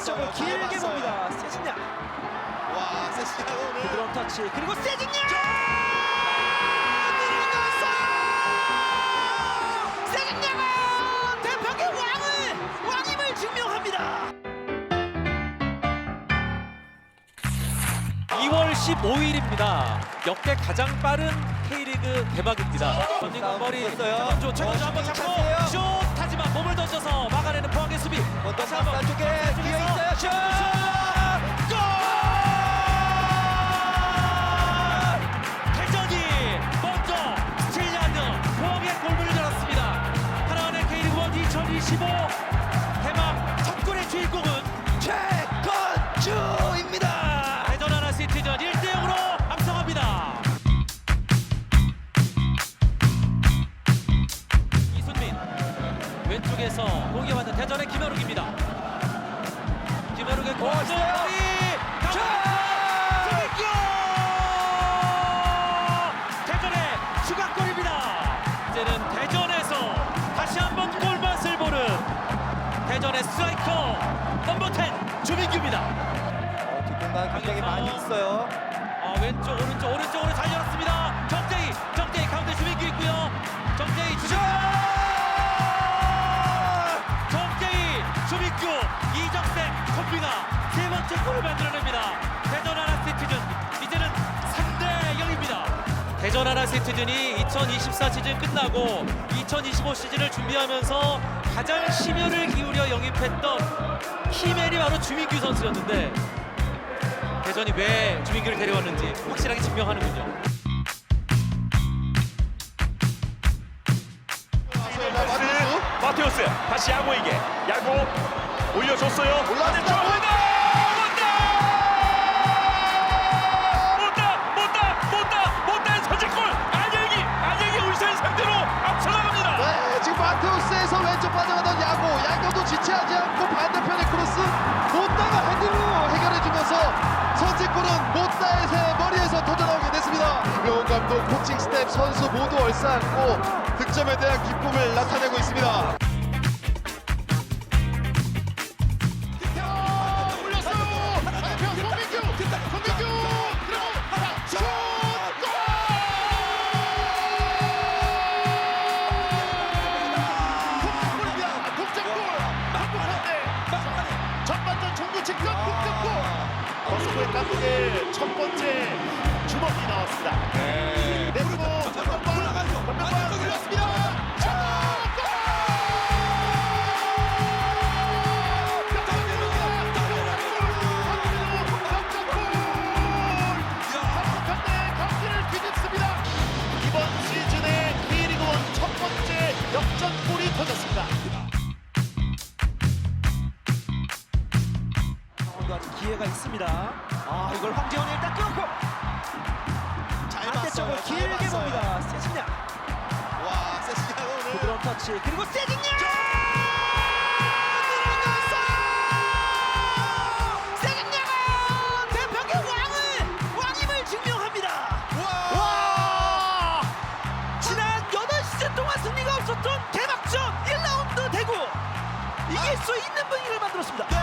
잘 길게. 봅니다. 세징야 와, 세시아가 오늘 부드러운 터치 그리고 세징야 증명합니다. 2월 15일입니다. 역대 가장 빠른 K리그 개막입니다. 던진 머리 최건조 한번 잡고. 슛 왼쪽에서 공이 받는 대전의 김현욱입니다. 김현욱의 골 대전의 추가골입니다. 이제는 대전에서 다시 한번 골맛을 보는 대전의 스트라이커 넘버 10 주민규입니다. 어, 뒷공간 굉장히 많이 있어요. 아, 왼쪽 오른쪽 오른쪽으로 잘 열었습니다. 정재희 정재희 가운데 주민규 있고요. 정재희 주민 골을 만들어냅니다. 대전 하나 시티즌 이제는 3대 0입니다. 대전 하나 시티즌이 2024 시즌 끝나고 2025 시즌을 준비하면서 가장 심혈을 기울여 영입했던 키맨이 바로 주민규 선수였는데 대전이 왜 주민규를 데려왔는지 확실하게 증명하는군요. 마테우스 다시 야구에게 야구 올려줬어요. 못다 못다 지체하지 않고 반대편의 크로스 못다가 헤딩으로 해결해주면서 선제골은 못다의 머리에서 터져나오게 됐습니다. 김명훈 감독, 코칭 스텝, 선수 모두 얼싸안고 득점에 대한 기쁨을 나타내고 있습니다. 아 이걸 황재원이 일단 끊고 잘 반대쪽을 봤어요. 잘 길게 봤어요. 봅니다. 세징야 와, 세시아가 오늘 부드러운 터치 그리고 세징야 세징야가 대표의 왕을 왕임을 증명합니다. 와! 지난 8시즌 동안 승리가 없었던 개막전 1라운드 대구 이길 수 있는 분위기를 만들었습니다. 김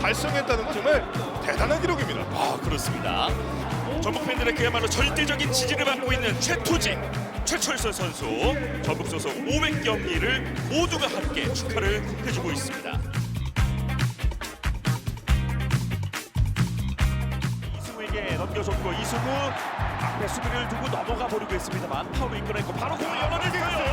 달성했다는 건 정말 대단한 기록입니다. 아 그렇습니다. 전북 팬들의 그야말로 절대적인 지지를 받고 있는 최토진 최철서 선수 전북 소속 500경기를 모두가 함께 축하를 해주고 있습니다. 이승우에게 넘겨줬고 이승우 앞에 수비를 두고 넘어가 버리고 있습니다만 파울로 이끌어냈고 바로 공을 열어내고요.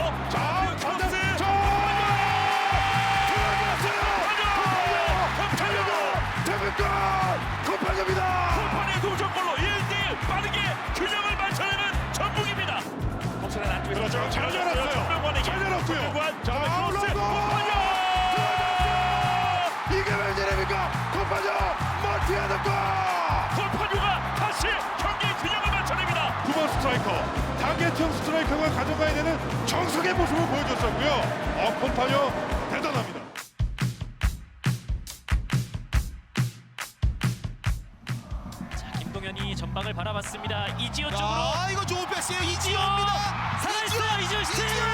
그렇죠. 잘. 전병관에게 잘. 전병관, 자. 콜판이요! 이게 웬일입니까? 콤파죠 마티아드 골! 콜판유가 다시 경기의 균형을 맞춰냅니다. 두번 스트라이커 타겟형 스트라이커가 가져가야 되는 정석의 모습을 보여줬었고요. 어, 콤파뇨 대단합니다. 전방을 바라봤습니다. 이지호 쪽으로 아 이거 좋은 패스예요 이지호입니다. 살아있어요 이지호 슈팅 이지호!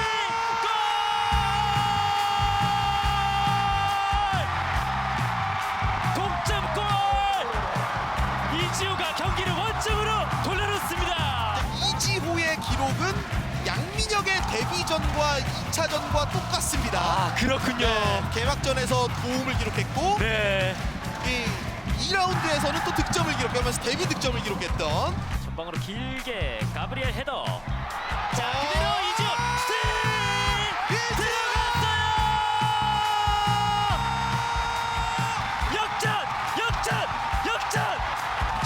골! 동점골! 이지호가 경기를 원점으로 돌려놓습니다. 이지호의 기록은 양민혁의 데뷔전과 2차전과 똑같습니다. 아 그렇군요. 개막전에서 도움을 기록했고 네. 이 2라운드에서는 또 득점을 기록하면서 데뷔 득점을 기록했던 전방으로 길게 가브리엘 헤더. 자 어. 그대로 이지호 슈팅 들어갔어요. 역전 역전 역전.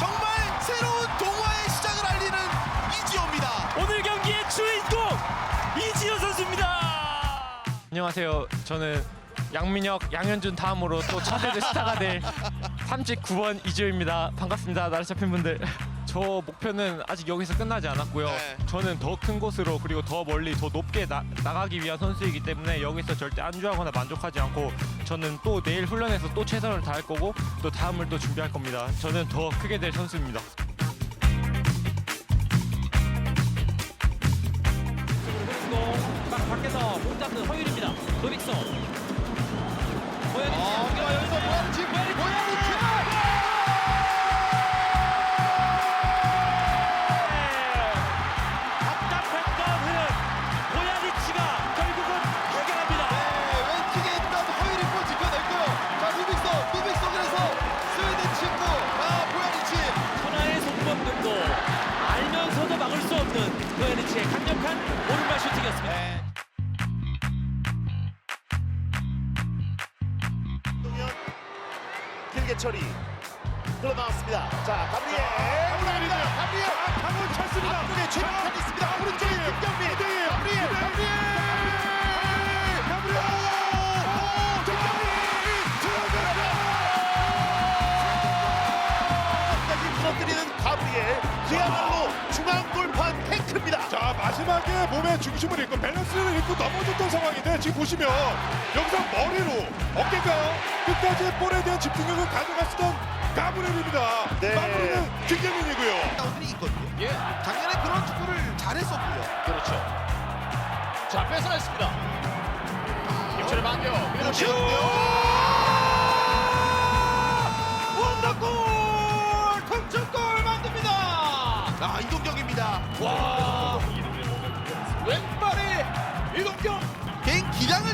정말 새로운 동화의 시작을 알리는 이지호입니다. 오늘 경기의 주인공 이지호 선수입니다. 안녕하세요. 저는 양민혁, 양현준 다음으로 또 차세대 스타가 될 39번 이지호입니다. 반갑습니다. 나라차 팬분들. 저 목표는 아직 여기서 끝나지 않았고요. 네. 저는 더 큰 곳으로 그리고 더 멀리 더 높게 나, 나가기 위한 선수이기 때문에 여기서 절대 안주하거나 만족하지 않고 저는 또 내일 훈련에서 또 최선을 다할 거고 또 다음을 또 준비할 겁니다. 저는 더 크게 될 선수입니다. 막 밖에서 공 잡는 허율입니다. 노빅소. 고현이 아, 여기서 모야르치, 모야 없는 고야니치의 강력한 오른발 슈팅이었습니다. 네. 길게 처리 흘러나왔습니다. 자 가브리엘 가브리엘이죠. 가브리엘 방울 찼습니다. 앞쪽에 최명탁 있습니다. 오른쪽에 김경민. 가브리엘, 가브리엘. 가브리엘. 가브리엘 그야말로 중앙. 자 마지막에 몸의 중심을 잃고 밸런스를 잃고 넘어졌던 상황인데 지금 보시면 여기서 머리로 어깨가요 끝까지 볼에 대한 집중력을 가져갔었던 가브리엘입니다. 네. 마무리는 김경민이고요. 라운드이 있거든요. 예. 작년에 그런 축구를 잘했었고요. 그렇죠. 자 뺏어냈습니다. 김철의 반격 그리고 슛.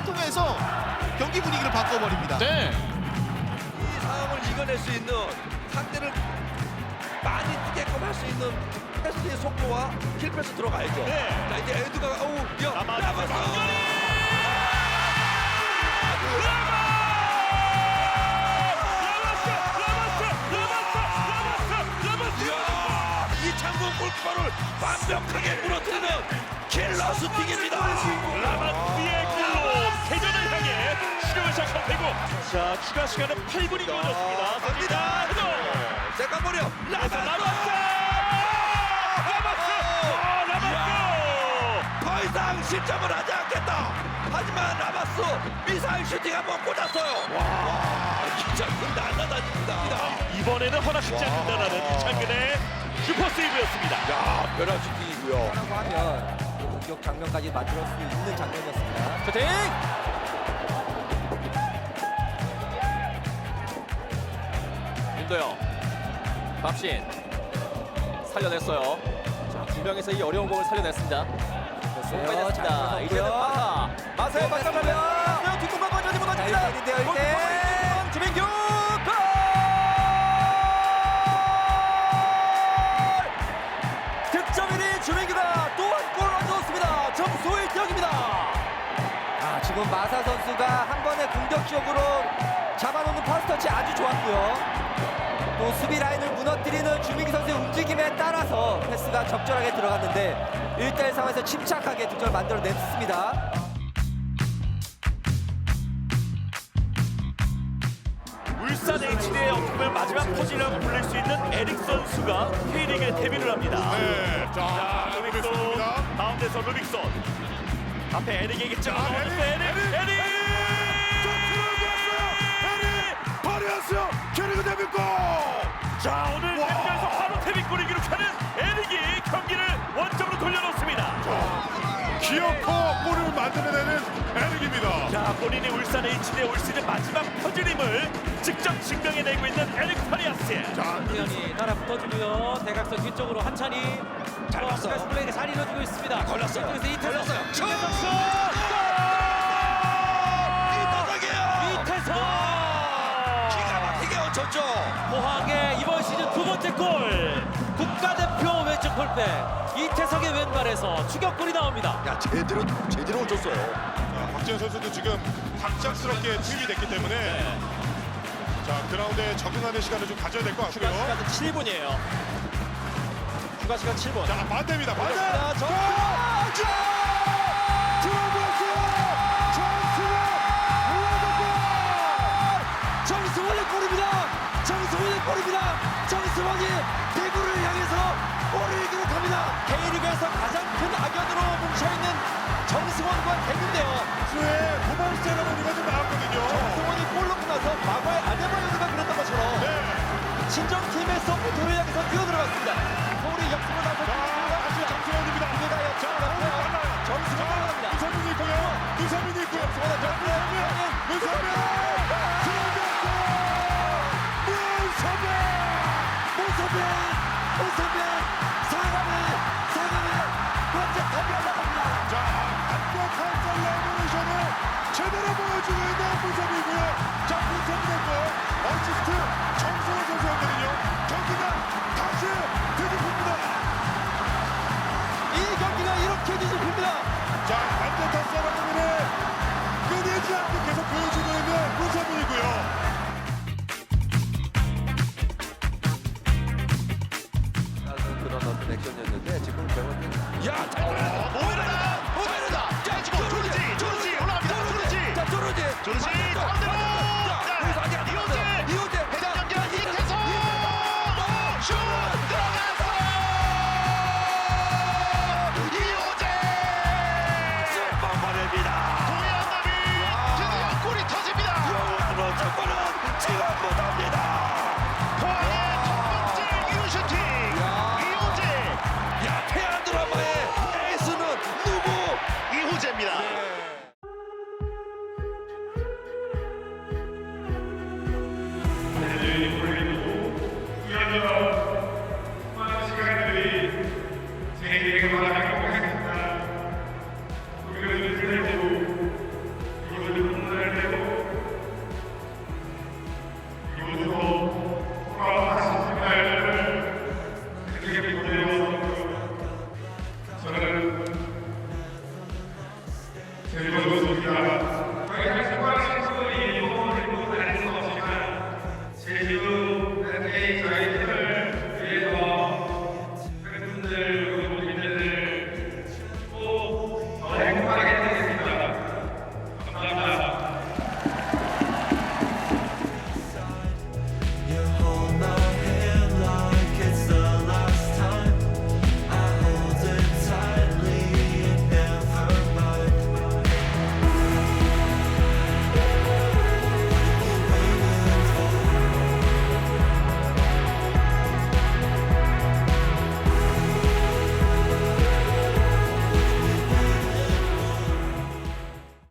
통해서 경기 분위기를 바꿔버립니다. 네. 이 상황을 이겨낼 수 있는 상대를 많이 뛰게끔 할 수 있는 패스의 속도와 킬패스 들어가야죠. 네. 자 이제 에드가 어우 야 남아, 남 자 추가 시간은 8분이 걸렸습니다. 갑니다. 헤더. 잠깐 버려. 라마스 라마 라마스 라마스 아, 라마스 더 이상 실점을 하지 않겠다. 하지만 라마스 미사일 슈팅 한번 꽂았어요. 와, 이창근 날라다닙니다. 이번에는 허락하지 않는다는 이창근의 슈퍼 세이브였습니다. 야, 벼락 슈팅이고요. 하면 그 공격 장면까지 만들어 수 있는 장면이었습니다. 슈팅! 김도영 밥신 살려냈어요. 자, 두 명에서 이 어려운 공을 살려냈습니다. 빼냈습니다. 이제는 마사 마사의 박상하면. 뒷공간 건져지 못합니다. 1대1인데요 1대 주민규 골! 득점 1위 주민규가 또 한 골을 얻었습니다. 점수 1대0입니다. 아, 지금 마사 선수가 한 번의 공격적으로 잡아놓는 파스터치 아주 좋았고요. 또 수비 라인을 무너뜨리는 주민기 선수의 움직임에 따라서 패스가 적절하게 들어갔는데 1대1 상황에서 침착하게 득점을 만들어냈습니다. 울산 HD의 어떻게 마지막 포지라고 불릴 수 있는 에릭 선수가 K리그에 데뷔를 합니다. 네, 자, 자, 루빅손. 가운데서 루빅손 앞에 에릭에게 쫙 에릭, 에릭 에릭. 에릭 에릭! 자 오늘 와. 데뷔에서 바로 데뷔골을 기록하는 에릭이 경기를 원점으로 돌려놓습니다. 기어코 골을 만들어내는 에릭입니다. 자 본인이 울산 HD의 올 시즌 마지막 퍼즐임을 직접 증명해내고 있는 에릭 파리아스. 자, 태연이 따라 붙어주고요. 대각선 뒤쪽으로 한찬이 잘 봤어요. 스플레이잘 이뤄주고 있습니다. 걸렸어요. 그래서. 걸렸어요. 이태성 슛! 이타석이에요. 이태성! 기가 막히게 얹혔죠. 두 번째 골. 국가대표 왼쪽 골백. 이태성의 왼발에서 추격골이 나옵니다. 야 제대로 제대로. 자, 박지현 선수도 지금 갑작스럽게 투입이 됐기 때문에 자 그라운드에 적응하는 시간을 좀 가져야 될것 같고요. 시간은 7분이에요. 추가 시간 7분. 자 반대입니다. 반대. 자, 저-. 정승원의 골입니다. 정승원의 골입니다. 정승원이 대구를 향해서 골을 기록합니다. K리그에서 가장 큰 악연으로 뭉쳐있는 정승원과 대구인데요. 수의 도발 세레머니가 좀 나왔거든요. 정승원이 골 넣고 나서 과거에 아데바요드가 그랬던 것처럼 네. 친정팀의 서포터를 향해서 뛰어들어갔습니다. 서울이 역습을 자, 나서 다시 정승원입니다. 역전을 합니다. 정승원 올라갑니다. 유선민이 있고요. 유선민이 있고요. 정승원의 문선민! 문선민! 모선배 사강을 사강을 번째 덤벼나갑니다. 자, 완벽한 셀레브레이션을 제대로 보여주고 있는 문선민이고요. 자, 문선민의 골, 어시스트 정승원 선수였거든요. 경기가 다시 뒤집힙니다. 이 경기가 이렇게 뒤집힙니다. 자, 반대타 세레머니를 끊이지 않고 계속 보여주고 있는 문선민이고요.